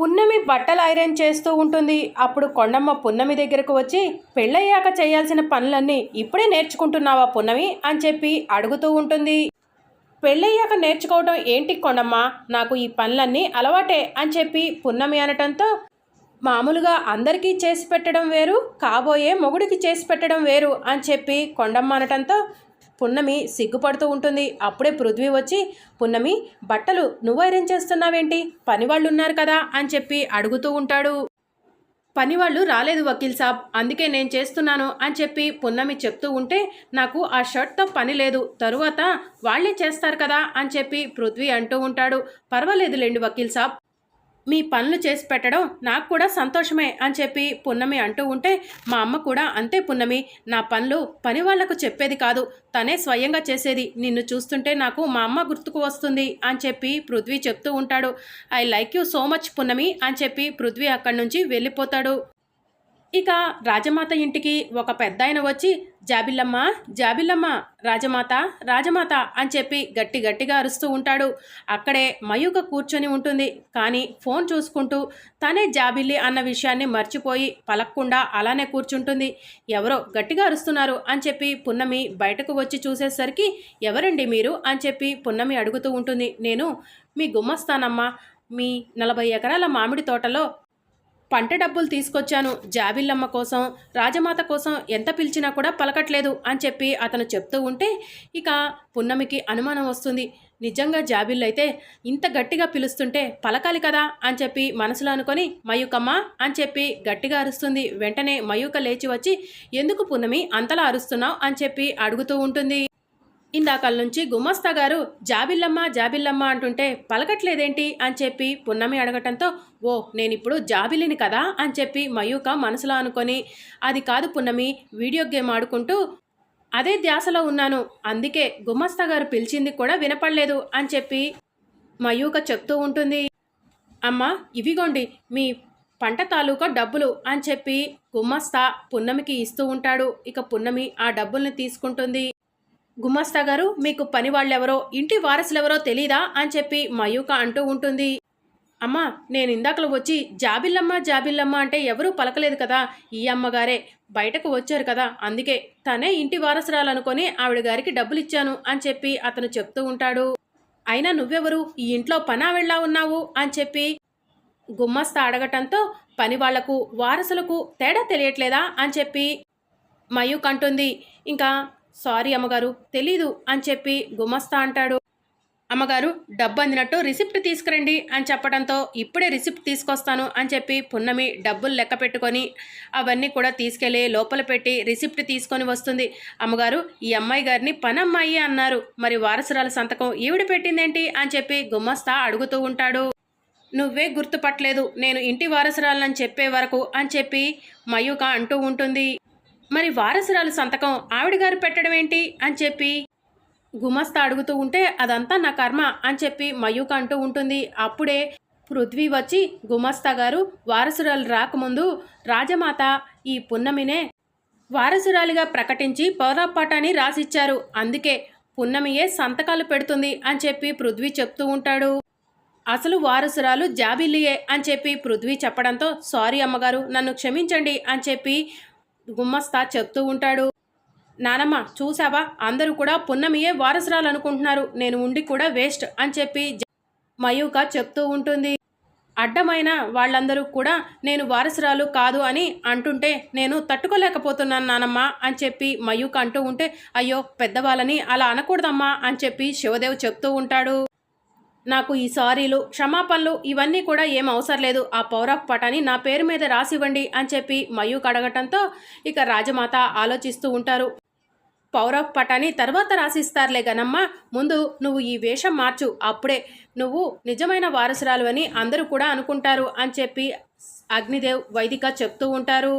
పున్నమి బట్టలు ఐరన్ చేస్తూ ఉంటుంది. అప్పుడు కొండమ్మ పున్నమి దగ్గరకు వచ్చి పెళ్ళయ్యాక చేయాల్సిన పనులన్నీ ఇప్పుడే నేర్చుకుంటున్నావా పున్నమి? అని చెప్పి అడుగుతూ ఉంటుంది. పెళ్ళయ్యాక నేర్చుకోవడం ఏంటి కొండమ్మ? నాకు ఈ పనులన్నీ అలవాటే అని చెప్పి పున్నమి అనటంతో మామూలుగా అందరికీ చేసి పెట్టడం వేరు కాబోయే మొగుడికి చేసి పెట్టడం వేరు అని చెప్పి కొండమ్మ అనటంతో పున్నమి సిగ్గుపడుతూ ఉంటుంది. అప్పుడే పృథ్వీ వచ్చి పున్నమి బట్టలు నువ్వు ఐరన్ చేస్తున్నావేంటి? పనివాళ్ళు ఉన్నారు కదా అని చెప్పి అడుగుతూ ఉంటాడు. పనివాళ్ళు రాలేదు వకీల్ సాబ్ అందుకే నేను చేస్తున్నాను అని చెప్పి పున్నమి చెప్తూ ఉంటే నాకు ఆ షర్ట్తో పని లేదు. తరువాత వాళ్ళే చేస్తారు కదా అని చెప్పి పృథ్వీ అంటూ ఉంటాడు. పర్వాలేదులేండి వకీల్ సాబ్ మీ పనులు చేసి పెట్టడం నాకు కూడా సంతోషమే అని చెప్పి పున్నమి అంటూ ఉంటే మా అమ్మ కూడా అంతే పున్నమి నా పనులు పని వాళ్ళకు చెప్పేది కాదు. తనే స్వయంగా చేసేది. నిన్ను చూస్తుంటే నాకు మా అమ్మ గుర్తుకు వస్తుంది అని చెప్పి పృథ్వీ చెప్తూ ఉంటాడు. I like you so much Punnami అని చెప్పి పృథ్వీ అక్కడి నుంచి వెళ్ళిపోతాడు. ఇక రాజమాత ఇంటికి ఒక పెద్ద ఆయన వచ్చి జాబిల్లమ్మ జాబిల్లమ్మ రాజమాత రాజమాత అని చెప్పి గట్టి గట్టిగా అరుస్తూ ఉంటాడు. అక్కడే మయూక కూర్చొని ఉంటుంది. కానీ ఫోన్ చూసుకుంటూ తనే జాబిల్లి అన్న విషయాన్ని మర్చిపోయి పలక్కుండా అలానే కూర్చుంటుంది. ఎవరో గట్టిగా అరుస్తున్నారు అని చెప్పి పున్నమి బయటకు వచ్చి చూసేసరికి ఎవరండి మీరు? అని చెప్పి పున్నమి అడుగుతూ ఉంటుంది. నేను మీ గుమ్మస్తానమ్మా. మీ నలభై ఎకరాల మామిడి తోటలో పంట డబ్బులు తీసుకొచ్చాను. జాబిల్లమ్మ కోసం రాజమాత కోసం ఎంత పిలిచినా కూడా పలకట్లేదు అని చెప్పి అతను చెప్తూ ఉంటే ఇక పున్నమికి అనుమానం వస్తుంది. నిజంగా జాబిల్లు అయితే ఇంత గట్టిగా పిలుస్తుంటే పలకాలి కదా అని చెప్పి మనసులో అనుకొని మయూకమ్మ అని చెప్పి గట్టిగా అరుస్తుంది. వెంటనే మయూక లేచి వచ్చి ఎందుకు పున్నమి అంతలా అరుస్తున్నావు? అని చెప్పి అడుగుతూ ఉంటుంది. ఇందాకల నుంచి గుమస్తా గారు జాబిల్లమ్మ జాబిల్లమ్మ అంటుంటే పలకట్లేదేంటి? అని చెప్పి పున్నమి అడగటంతో ఓ నేనిప్పుడు జాబిల్లిని కదా? అని చెప్పి మయూక మనసులో అనుకొని అది కాదు పున్నమి వీడియో గేమ్ ఆడుకుంటూ అదే ధ్యాసలో ఉన్నాను. అందుకే గుమస్తా గారు పిలిచింది కూడా వినపడలేదు అని చెప్పి మయూక చెప్తూ ఉంటుంది. అమ్మ ఇవిగోండి మీ పంట తాలూకా డబ్బులు అని చెప్పి గుమ్మస్తా పున్నమికి ఇస్తూ ఉంటాడు. ఇక పున్నమి ఆ డబ్బుల్ని తీసుకుంటుంది. గుమ్మస్తా గారు మీకు పని వాళ్ళెవరో ఇంటి వారసులెవరో తెలీదా? అని చెప్పి మయూక అంటూ ఉంటుంది. అమ్మా నేను ఇందాకలు వచ్చి జాబిల్లమ్మ జాబిల్లమ్మ అంటే ఎవరూ పలకలేదు కదా ఈ అమ్మగారే. బయటకు వచ్చారు కదా అందుకే తనే ఇంటి వారసురాలనుకొని ఆవిడ గారికి డబ్బులు ఇచ్చాను అని చెప్పి అతను చెప్తూ ఉంటాడు. అయినా నువ్వెవరు? ఈ ఇంట్లో పనావెళ్ళా ఉన్నావు? అని చెప్పి గుమ్మస్తా అడగటంతో పని వాళ్ళకు వారసులకు తేడా తెలియట్లేదా? అని చెప్పి మయూక్ అంటుంది. ఇంకా సారీ అమ్మగారు తెలీదు అని చెప్పి గుమస్తా అంటాడు. అమ్మగారు డబ్బు అందినట్టు రిసిప్ట్ తీసుకురండి అని చెప్పడంతో ఇప్పుడే రిసిప్ట్ తీసుకొస్తాను అని చెప్పి పున్నమి డబ్బులు లెక్క పెట్టుకొని అవన్నీ కూడా తీసుకెళ్ళి లోపల పెట్టి రిసిప్ట్ తీసుకొని వస్తుంది. అమ్మగారు ఈ అమ్మాయి గారిని పనమ్మాయి అన్నారు. మరి వారసురాల సంతకం ఈవిడ పెట్టిందేంటి అని చెప్పి గుమ్మస్తా అడుగుతూ ఉంటాడు. నువ్వే గుర్తుపట్టలేదు నేను ఇంటి వారసురాలని చెప్పే వరకు అని చెప్పి మయూక అంటూ ఉంటుంది. మరి వారసురాలు సంతకం ఆవిడ గారు పెట్టడం ఏంటి అని చెప్పి గుమస్తా అడుగుతూ ఉంటే అదంతా నా కర్మ అని చెప్పి మయూక అంటూ ఉంటుంది. అప్పుడే పృథ్వీ వచ్చి గుమస్తా గారు వారసురాలు రాకముందు రాజమాత ఈ పున్నమినే వారసురాలిగా ప్రకటించి పౌరపాఠాన్ని రాసిచ్చారు. అందుకే పున్నమియే సంతకాలు పెడుతుంది అని చెప్పి పృథ్వీ చెప్తూ ఉంటాడు. అసలు వారసురాలు జాబిల్లియే అని చెప్పి పృథ్వీ చెప్పడంతో సారీ అమ్మగారు నన్ను క్షమించండి అని చెప్పి గుమ్మస్తా చెప్తూ ఉంటాడు. నానమ్మ చూసావా అందరూ కూడా పున్నమియే వారసురాలు అనుకుంటున్నారు నేను ఉండి కూడా వేస్ట్ అని చెప్పి మయూక చెప్తూ ఉంటుంది. అడ్డమైన వాళ్ళందరూ కూడా నేను వారసురాలు కాదు అని అంటుంటే నేను తట్టుకోలేకపోతున్నాను నానమ్మ అని చెప్పి మయూక అంటూ ఉంటే అయ్యో పెద్దవాళ్ళని అలా అనకూడదమ్మా అని చెప్పి శివదేవ్ చెప్తూ ఉంటాడు. నాకు ఈ సారీలు క్షమాపణలు ఇవన్నీ కూడా ఏం అవసరం లేదు. ఆ పౌరాక్ పటాని నా పేరు మీద రాసివ్వండి అని చెప్పి మయూక్ అడగటంతో ఇక రాజమాత ఆలోచిస్తూ ఉంటారు. పౌరాక్ పటాని తర్వాత రాసిస్తారులే గనమ్మ ముందు నువ్వు ఈ వేషం మార్చు అప్పుడే నువ్వు నిజమైన వారసురాలు అని అందరూ కూడా అనుకుంటారు అని చెప్పి అగ్నిదేవ్ వైదిక చెప్తూ ఉంటారు.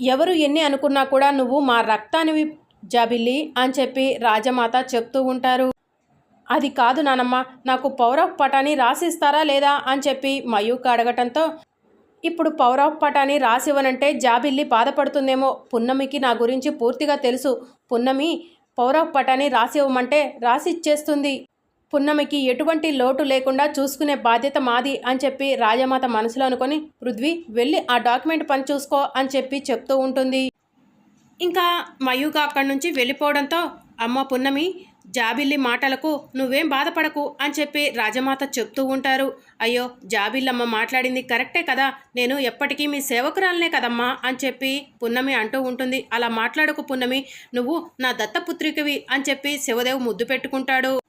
ఎవరు ఎన్ని అనుకున్నా కూడా నువ్వు మా రక్తానివి జాబిల్లి అని చెప్పి రాజమాత చెప్తూ ఉంటారు. అది కాదు నానమ్మ నాకు పౌరవ్ పటాన్ని రాసిస్తారా లేదా అని చెప్పి మయూక్ అడగటంతో ఇప్పుడు పౌరవ్ పటాన్ని రాసివ్వనంటే జాబిల్లి బాధపడుతుందేమో పున్నమికి నా గురించి పూర్తిగా తెలుసు. పున్నమి పౌరవ్ పటాన్ని రాసివ్వమంటే రాసిచ్చేస్తుంది. పున్నమికి ఎటువంటి లోటు లేకుండా చూసుకునే బాధ్యత మాది అని చెప్పి రాజమాత మనసులో అనుకొని పృథ్వీ వెళ్ళి ఆ డాక్యుమెంట్ పని చూసుకో అని చెప్పి చెప్తూ ఉంటుంది. ఇంకా మయూక అక్కడి నుంచి వెళ్ళిపోవడంతో అమ్మ పున్నమి జాబిల్లి మాటలకు నువ్వేం బాధపడకు అని చెప్పి రాజమాత చెప్తూ ఉంటారు. అయ్యో జాబిల్లమ్మ మాట్లాడింది కరెక్టే కదా. నేను ఎప్పటికీ మీ సేవకురాలనే కదమ్మా అని చెప్పి పున్నమి అంటూ ఉంటుంది. అలా మాట్లాడకు పున్నమి. నువ్వు నా దత్తపుత్రికవి అని చెప్పి శివదేవ్ ముద్దు పెట్టుకుంటాడు.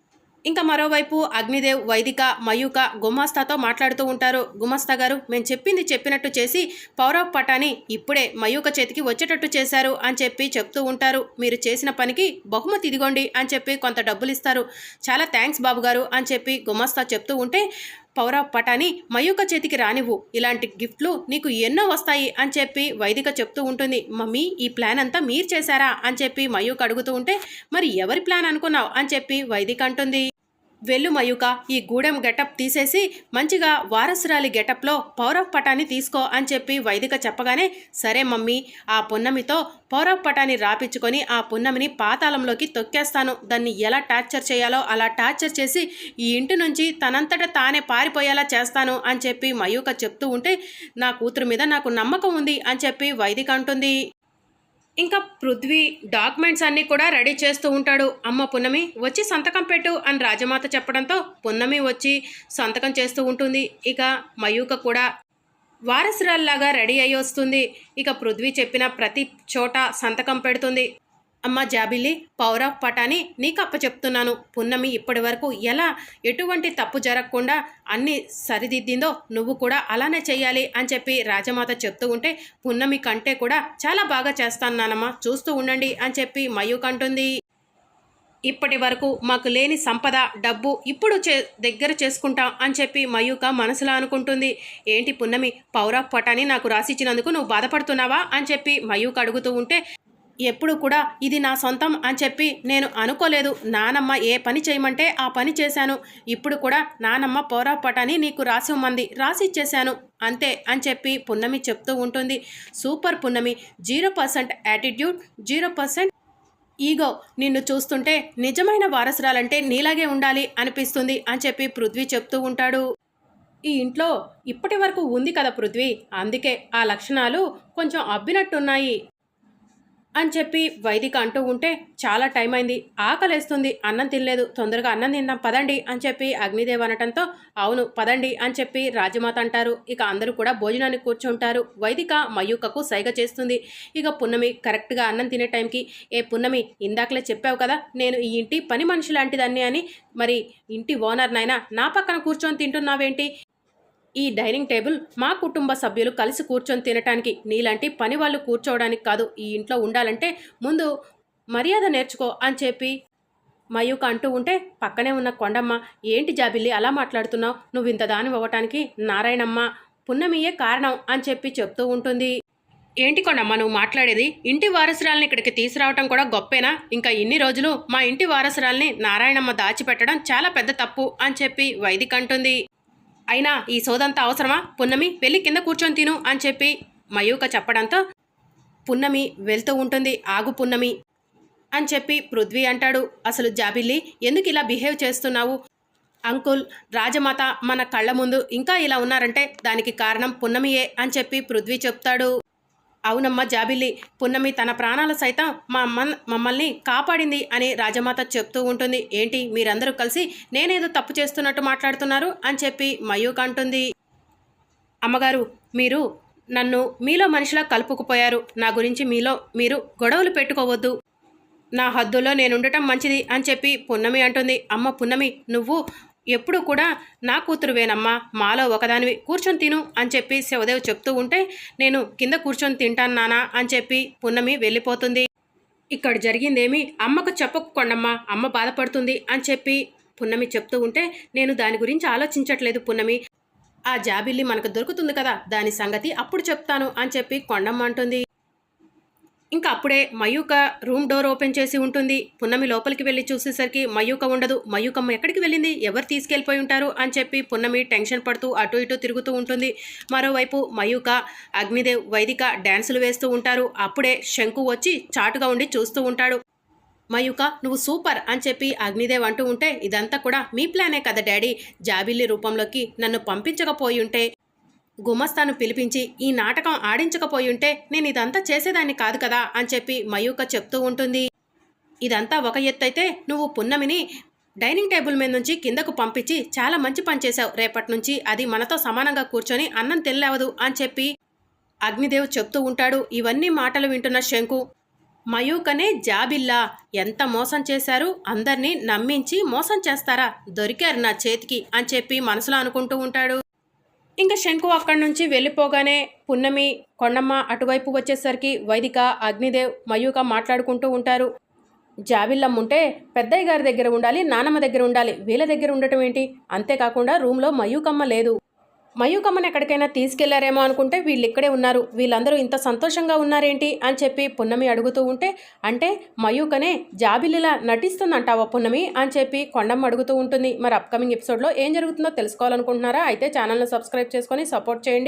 ఇంకా మరోవైపు అగ్నిదేవ్ వైదిక మయూక గుమాస్తాతో మాట్లాడుతూ ఉంటారు. గుమాస్తా గారు మేము చెప్పింది చెప్పినట్టు చేసి పౌరవ్ పటాని ఇప్పుడే మయూక చేతికి వచ్చేటట్టు చేశారు అని చెప్పి చెప్తూ ఉంటారు. మీరు చేసిన పనికి బహుమతి ఇదిగోండి అని చెప్పి కొంత డబ్బులు ఇస్తారు చాలా థ్యాంక్స్ బాబు గారు అని చెప్పి గుమాస్తా చెప్తూ ఉంటే పౌరవ్ పటాని మయూక చేతికి రానివ్వు. ఇలాంటి గిఫ్ట్లు నీకు ఎన్నో వస్తాయి అని చెప్పి వైదిక చెప్తూ ఉంటుంది. మమ్మీ ఈ ప్లాన్ అంతా మీరు చేశారా? అని చెప్పి మయూక అడుగుతూ ఉంటే మరి ఎవరి ప్లాన్ అనుకున్నావు? అని చెప్పి వైదిక అంటుంది. వెళ్ళు మయూక ఈ గూడెం గెటప్ తీసేసి మంచిగా వారసురాలి గెటప్లో పౌరవ్ పటాన్ని తీసుకో అని చెప్పి వైదిక చెప్పగానే సరే మమ్మీ ఆ పున్నమితో పౌరవ్ పటాన్ని రాపించుకొని ఆ పున్నమిని పాతాళంలోకి తొక్కేస్తాను. దాన్ని ఎలా టార్చర్ చేయాలో అలా టార్చర్ చేసి ఈ ఇంటి నుంచి తనంతట తానే పారిపోయేలా చేస్తాను అని చెప్పి మయూక చెప్తూ ఉంటే నా కూతురు మీద నాకు నమ్మకం ఉంది అని చెప్పి వైదిక అంటుంది. ఇంకా పృథ్వీ డాక్యుమెంట్స్ అన్నీ కూడా రెడీ చేస్తూ ఉంటాడు. అమ్మ పున్నమి వచ్చి సంతకం పెట్టు అని రాజమాత చెప్పడంతో పున్నమి వచ్చి సంతకం చేస్తూ ఉంటుంది. ఇక మయూక కూడా వారసురాల్లాగా రెడీ అయి వస్తుంది. ఇక పృథ్వీ చెప్పిన ప్రతి చోట సంతకం పెడుతుంది. అమ్మ జాబిల్లి పవర్ ఆఫ్ పటాని నీకు అప్పచెప్తున్నాను. పున్నమి ఇప్పటి వరకు ఎలా ఎటువంటి తప్పు జరగకుండా అన్ని సరిదిద్దిందో నువ్వు కూడా అలానే చేయాలి అని చెప్పి రాజమాత చెప్తూ ఉంటే పున్నమి కంటే కూడా చాలా బాగా చేస్తాను నానమ్మ చూస్తూ ఉండండి అని చెప్పి మయూక్ అంటుంది. ఇప్పటి వరకు మాకు లేని సంపద డబ్బు ఇప్పుడు చే దగ్గర చేసుకుంటాం అని చెప్పి మయూక మనసులో అనుకుంటుంది. ఏంటి పున్నమి పౌరవ్ పటాని నాకు రాసిచ్చినందుకు నువ్వు బాధపడుతున్నావా అని చెప్పి మయూక అడుగుతూ ఉంటే ఎప్పుడు కూడా ఇది నా సొంతం అని చెప్పి నేను అనుకోలేదు. నానమ్మ ఏ పని చేయమంటే ఆ పని చేశాను. ఇప్పుడు కూడా నానమ్మ పౌరాపటాని నీకు రాసి ఇమ్మంది. రాసి ఇచ్చేశాను. అంతే అని చెప్పి పున్నమి చెప్తూ ఉంటుంది. Super Punnami. Zero percent attitude zero percent ego. నిన్ను చూస్తుంటే నిజమైన వారసురాలంటే నీలాగే ఉండాలి అనిపిస్తుంది అని చెప్పి పృథ్వీ చెప్తూ ఉంటాడు. ఈ ఇంట్లో ఇప్పటి వరకు ఉంది కదా పృథ్వీ. అందుకే ఆ లక్షణాలు కొంచెం అబ్బినట్టున్నాయి. అని చెప్పి వైదిక అంటూ ఉంటే చాలా టైం అయింది. ఆకలేస్తుంది. అన్నం తినలేదు. తొందరగా అన్నం తిందాం. పదండి అని చెప్పి అగ్నిదేవ్ అనటంతో అవును పదండి అని చెప్పి రాజమాత అంటారు. ఇక అందరూ కూడా భోజనానికి కూర్చుంటారు. వైదిక మయూకకు సైగ చేస్తుంది. ఇక పున్నమి కరెక్ట్గా అన్నం తినే టైంకి ఏ పున్నమి ఇందాకలే చెప్పావు కదా నేను ఈ ఇంటి పని మనిషి లాంటిదాన్ని అని మరి ఇంటి ఓనర్నైనా నా పక్కన కూర్చొని తింటున్నావేంటి? ఈ డైనింగ్ టేబుల్ మా కుటుంబ సభ్యులు కలిసి కూర్చొని తినటానికి. నీలాంటి పని వాళ్ళు కూర్చోవడానికి కాదు ఈ ఇంట్లో ఉండాలంటే ముందు మర్యాద నేర్చుకో అని చెప్పి మయూక అంటూ ఉంటే పక్కనే ఉన్న కొండమ్మ ఏంటి జాబిల్లి అలా మాట్లాడుతున్నావు? నువ్వు ఇంత దాని అవ్వటానికి నారాయణమ్మ పున్నమియే కారణం అని చెప్పి చెప్తూ ఉంటుంది. ఏంటి కొండమ్మ నువ్వు మాట్లాడేది? ఇంటి వారసురాల్ని ఇక్కడికి తీసుకురావటం కూడా గొప్పేనా? ఇంకా ఇన్ని రోజులు మా ఇంటి వారసురాల్ని నారాయణమ్మ దాచిపెట్టడం చాలా పెద్ద తప్పు అని చెప్పి వైదిక అంటుంది. అయినా ఈ సోదంతా అవసరమా? పున్నమి వెళ్ళి కింద కూర్చొని తిను అని చెప్పి మయూక చెప్పడంతో పున్నమి వెళ్తూ ఉంటుంది. ఆగు పున్నమి అని చెప్పి పృథ్వీ అంటాడు. అసలు జాబిల్లి ఎందుకు ఇలా బిహేవ్ చేస్తున్నావు? అంకుల్ రాజమాత మన కళ్ళ ముందు ఇంకా ఇలా ఉన్నారంటే దానికి కారణం పున్నమియే అని చెప్పి పృథ్వీ చెప్తాడు. అవునమ్మ జాబిల్లి పున్నమి తన ప్రాణాల సైతం మా అమ్మ మమ్మల్ని కాపాడింది అని రాజమాత చెప్తూ ఉంటుంది. ఏంటి? మీరందరూ కలిసి నేనేదో తప్పు చేస్తున్నట్టు మాట్లాడుతున్నారు అని చెప్పి మయూక్ అంటుంది. అమ్మగారు మీరు నన్ను మీలో మనిషిలా కలుపుకుపోయారు. నా గురించి మీలో మీరు గొడవలు పెట్టుకోవద్దు. నా హద్దులో నేనుండటం మంచిది అని చెప్పి పున్నమి అంటుంది. అమ్మ పున్నమి నువ్వు ఎప్పుడు కూడా నా కూతురువేనమ్మా మాలో ఒకదానివి. కూర్చొని తిను అని చెప్పి శివదేవ్ చెప్తూ ఉంటే నేను కింద కూర్చొని తింటాను నానా అని చెప్పి పున్నమి వెళ్ళిపోతుంది. ఇక్కడ జరిగిందేమి? అమ్మకు చెప్పకుండమ్మా అమ్మ బాధపడుతుంది అని చెప్పి పున్నమి చెప్తూ ఉంటే నేను దాని గురించి ఆలోచించట్లేదు పున్నమి. ఆ జాబిల్లి మనకు దొరుకుతుంది కదా దాని సంగతి అప్పుడు చెప్తాను అని చెప్పి కొండమ్మ అంటుంది. ఇంకా అప్పుడే మయూక రూమ్ డోర్ ఓపెన్ చేసి ఉంటుంది. పున్నమి లోపలికి వెళ్ళి చూసేసరికి మయూక ఉండదు. మయూకమ్మ ఎక్కడికి వెళ్ళింది? ఎవరు తీసుకెళ్ళిపోయి ఉంటారు? అని చెప్పి పున్నమి టెన్షన్ పడుతూ అటు ఇటు తిరుగుతూ ఉంటుంది. మరోవైపు మయూక అగ్నిదేవ్ వైదిక డ్యాన్సులు వేస్తూ ఉంటారు. అప్పుడే శంకు వచ్చి చాటుగా ఉండి చూస్తూ ఉంటాడు. మయూక నువ్వు సూపర్ అని చెప్పి అగ్నిదేవ్ అంటూ ఉంటే ఇదంతా కూడా మీ ప్లానే కదా డాడీ. జాబిల్లి రూపంలోకి నన్ను పంపించకపోయి ఉంటే గుమస్తాను పిలిపించి ఈ నాటకం ఆడించకపోయి ఉంటే నేను ఇదంతా చేసేదాన్ని కాదు కదా అని చెప్పి మయూక చెప్తూ ఉంటుంది. ఇదంతా ఒక ఎత్తైతే అయితే నువ్వు పున్నమిని డైనింగ్ టేబుల్ మీద నుంచి కిందకు పంపించి చాలా మంచి పని చేశావు. రేపటి నుంచి అది మనతో సమానంగా కూర్చొని అన్నం తినలేవదు అని చెప్పి అగ్నిదేవ్ చెప్తూ ఉంటాడు. ఇవన్నీ మాటలు వింటున్న శంకు మయూకనే జాబిల్లా ఎంత మోసం చేశారు? అందరినీ నమ్మించి మోసం చేస్తారా? దొరికారు నా చేతికి అని చెప్పి మనసులో అనుకుంటూ ఉంటాడు. ఇంకా శంకు అక్కడి నుంచి వెళ్ళిపోగానే పున్నమి కొండమ్మ అటువైపు వచ్చేసరికి వైదిక అగ్నిదేవ్ మయూక మాట్లాడుకుంటూ ఉంటారు. జాబిల్లం ఉంటే పెద్దయ్య గారి దగ్గర ఉండాలి నానమ్మ దగ్గర ఉండాలి. వీళ్ళ దగ్గర ఉండటం ఏంటి? అంతేకాకుండా రూమ్లో మయూకమ్మ లేదు. మయూకమ్మని ఎక్కడికైనా తీసుకెళ్ళారేమో అనుకుంటే వీళ్ళు ఇక్కడే ఉన్నారు. వీళ్ళందరూ ఇంత సంతోషంగా ఉన్నారేంటి అని చెప్పి పున్నమి అడుగుతూ ఉంటే అంటే మయూకనే జాబిలిలా నటిస్తుందంటావా పున్నమి అని చెప్పి కొండమ్మ అడుగుతూ ఉంటుంది. మరి అప్కమింగ్ ఎపిసోడ్లో ఏం జరుగుతుందో తెలుసుకోవాలనుకుంటున్నారా? అయితే ఛానల్ను సబ్స్క్రైబ్ చేసుకొని సపోర్ట్ చేయండి.